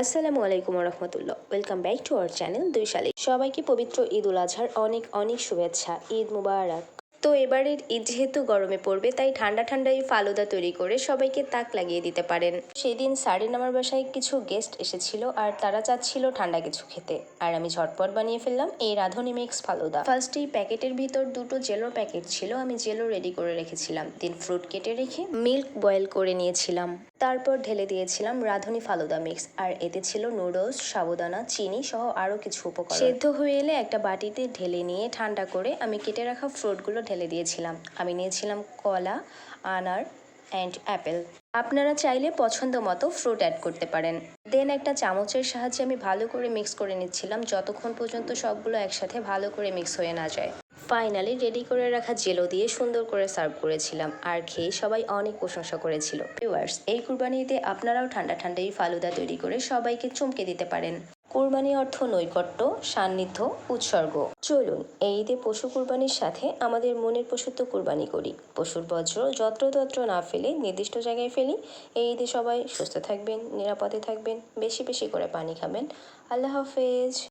আসসালামু আলাইকুম রহমতুল্লাহ welcome back to our channel দুই সালে সবাইকে পবিত্র ঈদ উল আজহার অনেক অনেক শুভেচ্ছা। ঈদ মুবারক। তো এবারের ঈদ যেহেতু গরমে পড়বে, তাই ঠান্ডা ঠান্ডা এই ফালুদা তৈরি করে সবাইকে তাক লাগিয়ে দিতে পারেন। সেদিন সারিন আমার বাসায় কিছু গেস্ট এসেছিল আর তারা চাচ্ছিল ঠান্ডা কিছু খেতে। আর আমি ঝটপট বানিয়ে ফেললাম এই রাঁধুনি মিক্স ফালুদা। ফার্স্ট এই প্যাকেটের ভিতর দুটো জেলোর প্যাকেট ছিল, আমি জেলো রেডি করে রেখেছিলাম। দিন ফ্রুট কেটে রেখে মিল্ক বয়েল করে নিয়েছিলাম। তারপর ঢেলে দিয়েছিলাম রাঁধুনি ফালুদা মিক্স। আর এতে ছিল নুডলস, সাবুদানা, চিনি সহ আরও কিছু উপকরণ। সেদ্ধ হয়ে এলে একটা বাটিতে ঢেলে নিয়ে ঠান্ডা করে আমি কেটে রাখা ফ্রুটগুলো ঢেলে দিয়েছিলাম। আমি নিয়েছিলাম কলা, আনার অ্যান্ড অ্যাপেল আপনারা চাইলে পছন্দ মতো ফ্রুট অ্যাড করতে পারেন। দেন একটা চামচের সাহায্যে আমি ভালো করে মিক্স করে নিচ্ছিলাম, যতক্ষণ পর্যন্ত সবগুলো একসাথে ভালো করে মিক্স হয়ে না যায়। ফাইনালি রেডি করে রাখা জেলো দিয়ে সুন্দর করে সার্ভ করেছিলাম। আর খেয়ে সবাই অনেক প্রশংসা করেছিল। ভিউয়ার্স এই কুরবানিতে আপনারাও ঠান্ডা ঠান্ডা এই ফালুদা তৈরি করে সবাইকে চমকে দিতে পারেন। কোরবানি অর্থ নৈকট্য, সান্নিধ্য, উৎসর্গ। চলুন, এই ঈদে পশু কুরবানির সাথে আমাদের মনের পশুত্ব কুরবানি করি। পশুর বজ্র যত্রতত্র না ফেলে নির্দিষ্ট জায়গায় ফেলি। এই ঈদে সবাই সুস্থ থাকবেন, নিরাপদে থাকবেন, বেশি বেশি করে পানি খাবেন। আল্লাহ হাফেজ।